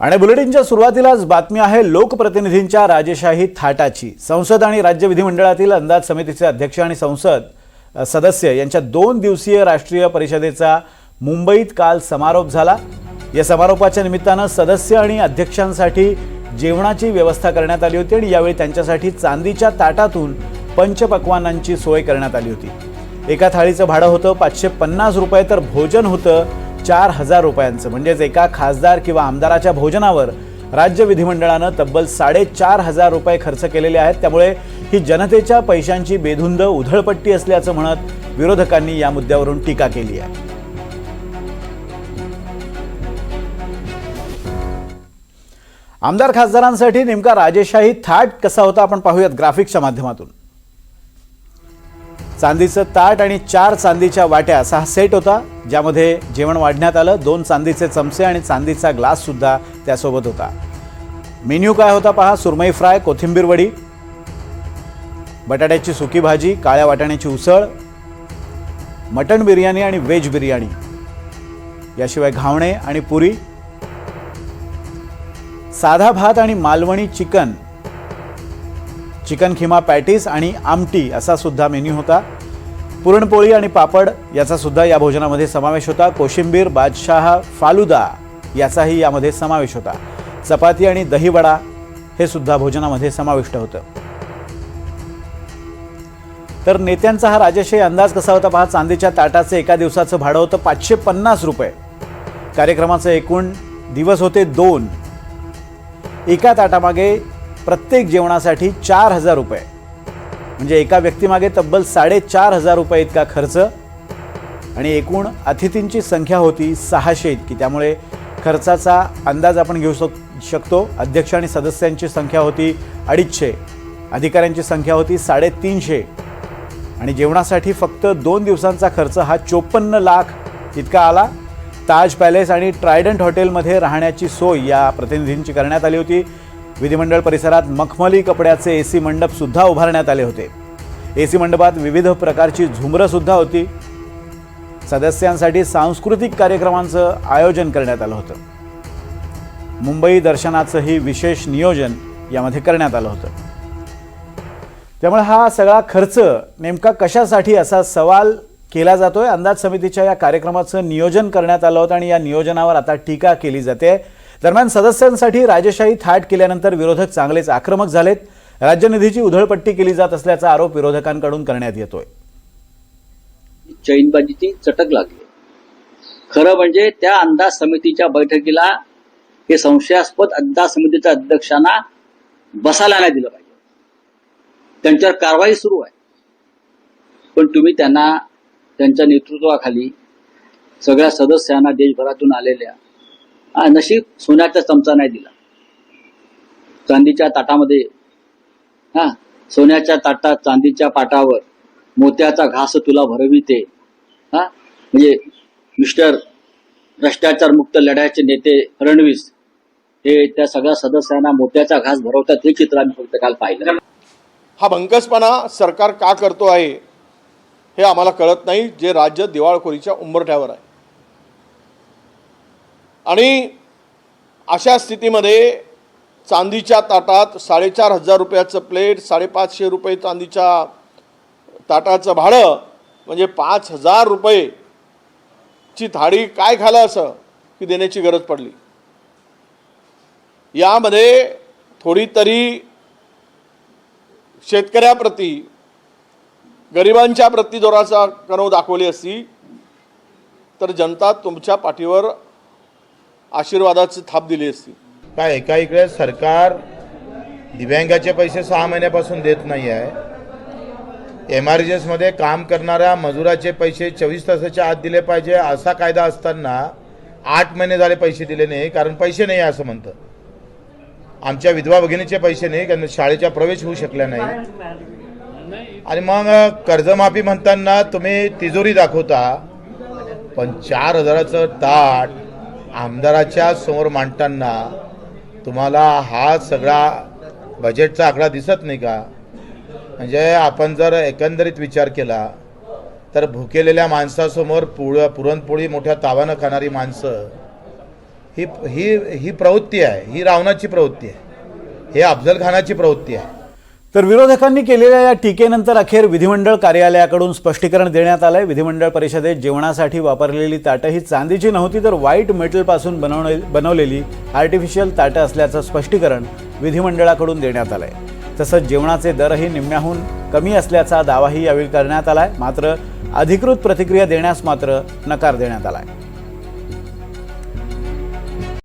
आणि बुलेटिनच्या सुरुवातीलाच बातमी आहे लोकप्रतिनिधींच्या राजेशाही थाटाची. संसद आणि राज्य विधिमंडळातील अंदाज समितीचे अध्यक्ष आणि संसद सदस्य यांच्या दोन दिवसीय राष्ट्रीय परिषदेचा मुंबईत काल समारोप झाला. या समारोपाच्या निमित्तानं सदस्य आणि अध्यक्षांसाठी जेवणाची व्यवस्था करण्यात आली होती आणि यावेळी त्यांच्यासाठी चांदीच्या ताटातून पंचपक्वानांची सोय करण्यात आली होती. एका थाळीचं भाडं होतं पाचशे पन्नास रुपये तर भोजन होतं चार हजार रुपयांचं. म्हणजेच एका खासदार किंवा आमदाराच्या भोजनावर राज्य विधिमंडळानं तब्बल साडेचार हजार रुपये खर्च केलेले आहेत. त्यामुळे ही जनतेच्या पैशांची बेधुंद उधळपट्टी असल्याचं म्हणत विरोधकांनी या मुद्द्यावरून टीका केली आहे. आमदार खासदारांसाठी नेमका राजेशाही थाट कसा होता आपण पाहूयात ग्राफिक्सच्या माध्यमातून. चांदीचं ताट आणि चार चांदीच्या वाट्या असा हा सेट होता. ज्यामध्ये जेवण वाढण्यात आलं दोन चांदीचे चमचे आणि चांदीचा ग्लाससुद्धा त्यासोबत होता. मेन्यू काय होता पहा? सुरमई फ्राय कोथिंबीर वडी बटाट्याची सुकी भाजी काळ्या वाटाण्याची उसळ मटण बिर्याणी आणि व्हेज बिर्याणी. याशिवाय घावणे आणि पुरी साधा भात आणि Malvani chicken chicken keema patties आणि आमटी असा सुद्धा मेन्यू होता. पुरणपोळी आणि पापड याचा सुद्धा या भोजनामध्ये समावेश होता. कोशिंबीर बादशाह फालुदा याचाही यामध्ये समावेश होता. चपाती आणि दहीवडा हे सुद्धा भोजनामध्ये समाविष्ट होतं. तर नेत्यांचा हा राजेशाही अंदाज कसा होता पहा चांदीच्या ताटाचं एका दिवसाचं भाडं होतं पाचशे पन्नास रुपये. कार्यक्रमाचं एकूण दिवस होते दोन. एका ताटामागे प्रत्येक जेवणासाठी चार हजार रुपये. म्हणजे एका व्यक्तीमागे तब्बल साडेचार हजार रुपये इतका खर्च आणि एकूण अतिथींची संख्या होती सहाशे इतकी. त्यामुळे खर्चाचा अंदाज आपण घेऊ शक शकतो. अध्यक्ष आणि सदस्यांची संख्या होती अडीचशे. अधिकाऱ्यांची संख्या होती साडेतीनशे. आणि जेवणासाठी फक्त दोन दिवसांचा खर्च हा चोपन्न लाख इतका आला. ताज पॅलेस आणि ट्रायडंट हॉटेलमध्ये राहण्याची सोय या प्रतिनिधींची करण्यात आली होती. विधिमंडळ परिसरात मखमली कपड्याचे ए सी मंडप सुद्धा उभारण्यात आले होते. ए सी मंडपात विविध प्रकारची झुमरं सुद्धा होती. सदस्यांसाठी सांस्कृतिक कार्यक्रमांचं आयोजन करण्यात आलं होतं. मुंबई दर्शनाचंही विशेष नियोजन यामध्ये करण्यात आलं होतं. त्यामुळे हा सगळा खर्च नेमका कशासाठी असा सवाल केला जातोय? अंदाज समितीच्या या कार्यक्रमाचं नियोजन करण्यात आलं होतं आणि या नियोजनावर आता टीका केली जाते. दरम्यान सदस्यांसाठी राजेशाही थाट केल्यानंतर विरोधक चांगलेच आक्रमक झालेत. राज्यनिधीची उधळपट्टी केली जात असल्याचा आरोप विरोधकांकडून करण्यात येतोय. चैनबाजीची चटक लागली. खरं म्हणजे त्या अंदाज समितीच्या बैठकीला हे संशयास्पद अंदाज समितीच्या अध्यक्षांना बसायला नाही दिलं पाहिजे. त्यांच्यावर कारवाई सुरू आहे. पण तुम्ही त्यांना त्यांच्या नेतृत्वाखाली सगळ्या सदस्यांना देशभरातून आलेल्या नशीब सोन्याचा चमचा नाही दिला. चांदीच्या ताटामध्ये हा सोन्याच्या ताटात चांदीच्या पाटावर मोत्याचा घास तुला भरविते. हा म्हणजे मिस्टर भ्रष्टाचार मुक्त लढ्याचे नेते फडणवीस हे त्या सगळ्या सदस्यांना मोत्याचा घास भरवतात हे चित्र आम्ही फक्त काल पाहिलं. हा भंकसपणा सरकार का करतो आहे हे आम्हाला कळत नाही जे राज्य दिवाळखोरीच्या उंबरठ्यावर आहे. आणि अशा स्थितीमध्ये चांदीच्या ताटात साडेचार हजार रुपयाचं प्लेट साडेपाचशे रुपये चांदीच्या ताटाचं भाडं म्हणजे पाच हजार रुपये ची थाळी काय खालं असं की देण्याची गरज पडली? यामध्ये थोडी तरी शेतकऱ्याप्रती गरिबांच्या प्रती जोराचा कणव दाखवली असती तर जनता तुमच्या पाठीवर आशीर्वादाची थाप दिली असती. काय एका इकडे सरकार दिव्यांगाचे पैसे सहा महिन्यापासून देत नाही आहे एम आर काम करणाऱ्या मजुराचे पैसे चोवीस तासाच्या आत दिले पाहिजे असा कायदा असताना आठ महिने झाले पैसे दिले नाही कारण पैसे नाही आहे असं म्हणतं आमच्या विधवा भगिनीचे पैसे नाही कारण शाळेच्या प्रवेश होऊ शकल्या नाही. आणि मग कर्जमाफी म्हणताना तुम्ही तिजोरी दाखवता पण चार हजाराचं ताट आमदाराच्या समोर मांडताना तुम्हाला हा सगळा बजेटचा आकडा दिसत नाही का? म्हणजे आपण जर एकंदरीत विचार केला तर भुकेलेल्या माणसासमोर पुळ पुरणपोळी मोठ्या तावानं खाणारी माणसं ही ही ही प्रवृत्ती आहे. ही रावणाची प्रवृत्ती आहे. हे अफजल खानाची प्रवृत्ती आहे. तर विरोधकांनी केलेल्या या टीकेनंतर अखेर विधिमंडळ कार्यालयाकडून स्पष्टीकरण देण्यात आलंय. विधिमंडळ परिषदेत जेवणासाठी वापरलेली ताटं ही चांदीची नव्हती तर व्हाईट मेटलपासून बनवणे बनवलेली आर्टिफिशियल ताटं असल्याचं स्पष्टीकरण विधिमंडळाकडून देण्यात आलंय. तसंच जेवणाचे दरही निम्म्याहून कमी असल्याचा दावाही यावेळी करण्यात आलाय. मात्र अधिकृत प्रतिक्रिया देण्यास मात्र नकार देण्यात आला आहे